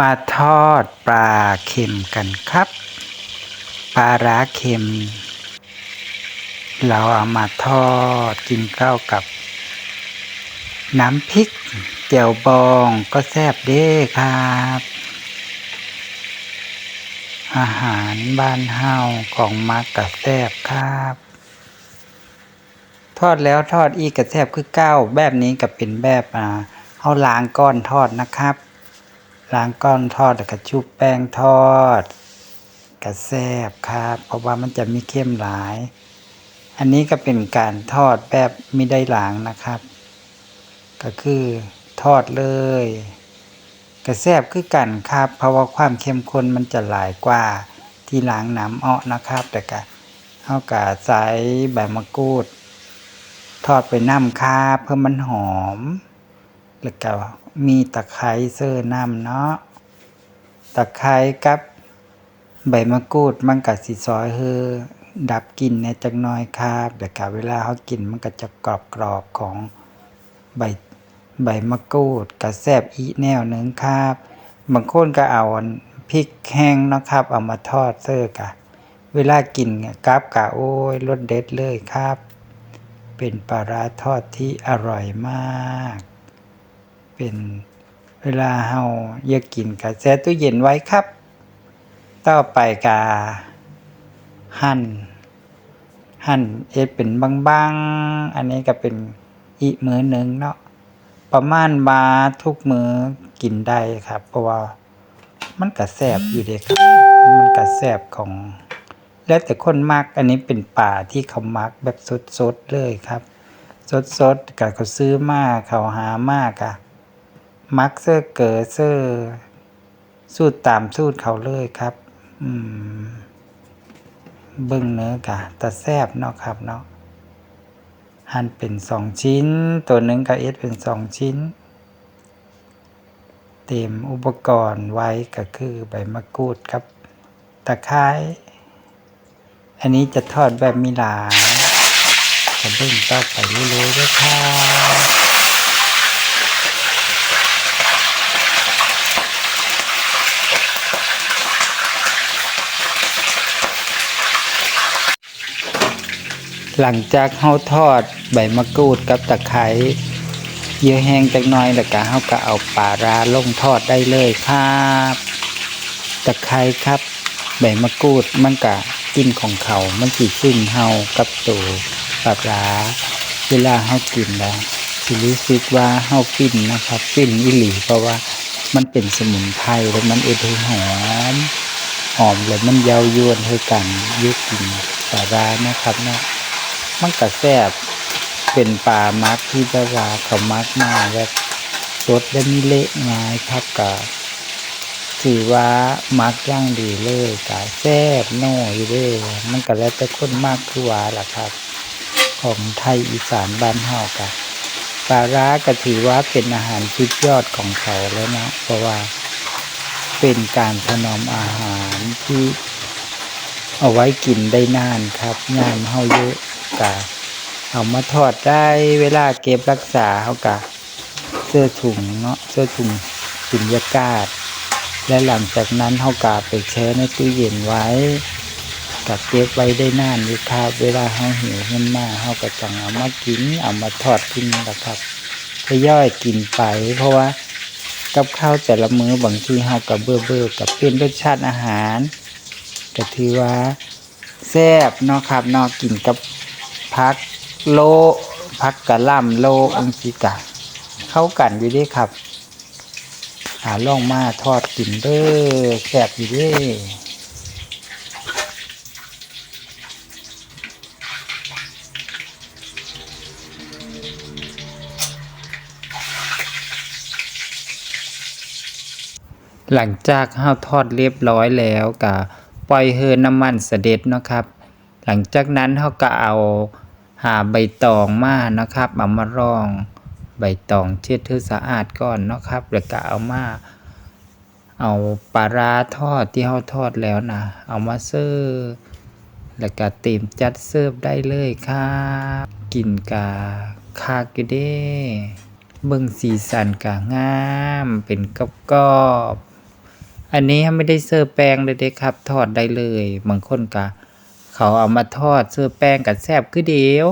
มาทอดปลาเค็มกันครับ ปลาร้าเค็ม เราเอามาทอดกินข้าวกับ น้ำพริกเจียวบองก็แซ่บเด้ครับ อาหารบ้านเฮาของมักกะแซ่บครับ ทอดแล้วทอดอีกกระแทบคือเก้าแบบนี้ก็เป็นแบบอ่าเอาล้างก้อนทอดนะครับ ล้างก้อนทอดแล้วก็ชุบแป้งทอดกระแซบครับ เพราะว่ามันจะมีเข้มหลาย อันนี้ก็เป็นการทอดแบบไม่ได้ล้างนะครับ ก็คือทอดเลยกระแซบคือกันครับ เพราะว่าความเข้มข้นมันจะหลายกว่าที่ล้างน้ำเอาะนะครับ แต่ก็เอากาใส่ใบมะกรูด ทอดไปน้ำคาเพื่อมันหอม แล้วก็มีตะไคร้เสื้อน้ำเนาะตะไคร้กับใบมะกรูดมันก็สิซอยเฮือดับกลิ่นในจักหน้อยครับแต่ก็เวลาเขากินมันก็จะกรอบกรอบๆของใบใบมะกรูดก็แซบอีแนวหนึ่งครับบางคนก็เอาพริกแห้งเนาะครับ เอามาทอดเสื้อกะเวลากินกับกะโอ้ยรสเด็ดเลยครับ เป็นปลาร้าทอดที่อร่อยมาก เป็นเวลาเฮาอยากกินกะแช่ตู้เย็นไว้ครับ ต่อไปกาหั่นหั่นเอ็ดเป็นบางๆ อันนี้ก็เป็นอีกมือหนึ่งเนาะประมาณบาทุกมือกินได้ครับ เพราะว่ามันก็แซ่บอยู่เด้ครับ มันก็แซ่บของ แล้วแต่คนมักอันนี้เป็นป่าที่เขามักแบบสดๆเลยครับ สดๆก็เขาซื้อมากเขาหามากอะ มักเสื้อเก๋อเสื้อสูตรตามสูตรเขาเลยครับ อืมเบิ่งเนื้อกะตะแซบเนาะครับเนาะหั่นเป็นสองชิ้น ตัวหนึ่งก็เอ็ดเป็นสองชิ้น เตรียมอุปกรณ์ไว้ก็คือใบมะกรูดครับตะไคร้อันนี้จะทอดแบบมีหลายจะเบิ่งต่อไปเรื่อยๆด้วยครับ หลังจากเฮาทอดใบมะกรูดกับตะไคร้เยอะแห้งจักหน่อยแล้วก็เฮาก็เอาปลาราลงทอดได้เลยครับตะไคร้ครับใบมะกรูดมันก็กินของเขา มันสิซึ่งเฮากับตัวปลาราเวลาเฮากินแล้วสิรู้สึกว่าเฮาฟินนะครับฟินอีหลีเพราะว่ามันเป็นสมุนไพรแล้วมันเอ็ดให้หอมหอมแล้วมันเยาวยวนให้กันอยุกินปลาร้านะครับเนาะ มันก็แซ่บเป็นปลามักที่แบบว่าเขามักมากแบบสดและมีเละง่ายครับก็ถือว่ามักย่างดีเลยกะแซ่บโน่อยเด้อมันก็แล้วแต่คนมากคือว่าล่ะครับ ของไทยอีสานบ้านเฮากะปลาร้าก็ถือว่าเป็นอาหารชุดยอดของเขาแล้วนะเพราะว่าเป็นการถนอมอาหารที่เอาไว้กินได้นานครับงานเฮาเยอะ กะเอามาทอดได้เวลาเก็บรักษาเฮากะเสื้อถุงเนาะเสื้อถุงสุญญากาศ และหลังจากนั้นเฮากะไปแช่ในตู้เย็นไว้กับเก็บไว้ได้นานอยู่ครับเวลาเฮาหิวขึ้นมาเฮาก็จังเอามากินเอามาทอดกินแหละครับทย่อยกินไป เพราะว่ากับข้าวแต่ละมื้อบางทีเฮากับเบื่อเบื่อกับเปลี่ยนรสชาติอาหารก็ถือว่าแซ่บเนาะครับเนาะกินกับ พักโลพักกะล่ำโลอังสิกะ เข้ากันอยู่เด้ครับหาล่องมาทอดกินเด้อแซ่บอยู่เด้หลังจากเฮาทอดเรียบร้อยแล้วก็ปล่อยเฮือน้ำมันเสด็จเนาะครับ หลังจากนั้นเฮาก็เอา หาใบตองมานะครับเอามารองใบตองเช็ดให้สะอาดก่อนนะครับแล้วก็เอามาเอาปลาร้าทอดที่เฮาทอดแล้วนะเอามาเสิร์ฟแล้วก็เตรียมจัดเสิร์ฟได้เลยครับกินกาคากอยู่เด้เบิ่งสีสันกางาม เป็นกรอบอันนี้ไม่ได้เสื้อแป้งเลยเด้ครับ ทอดได้เลย บางคนก็ เขาเอามาทอดเสื้อแป้งกับแซบคือเดียว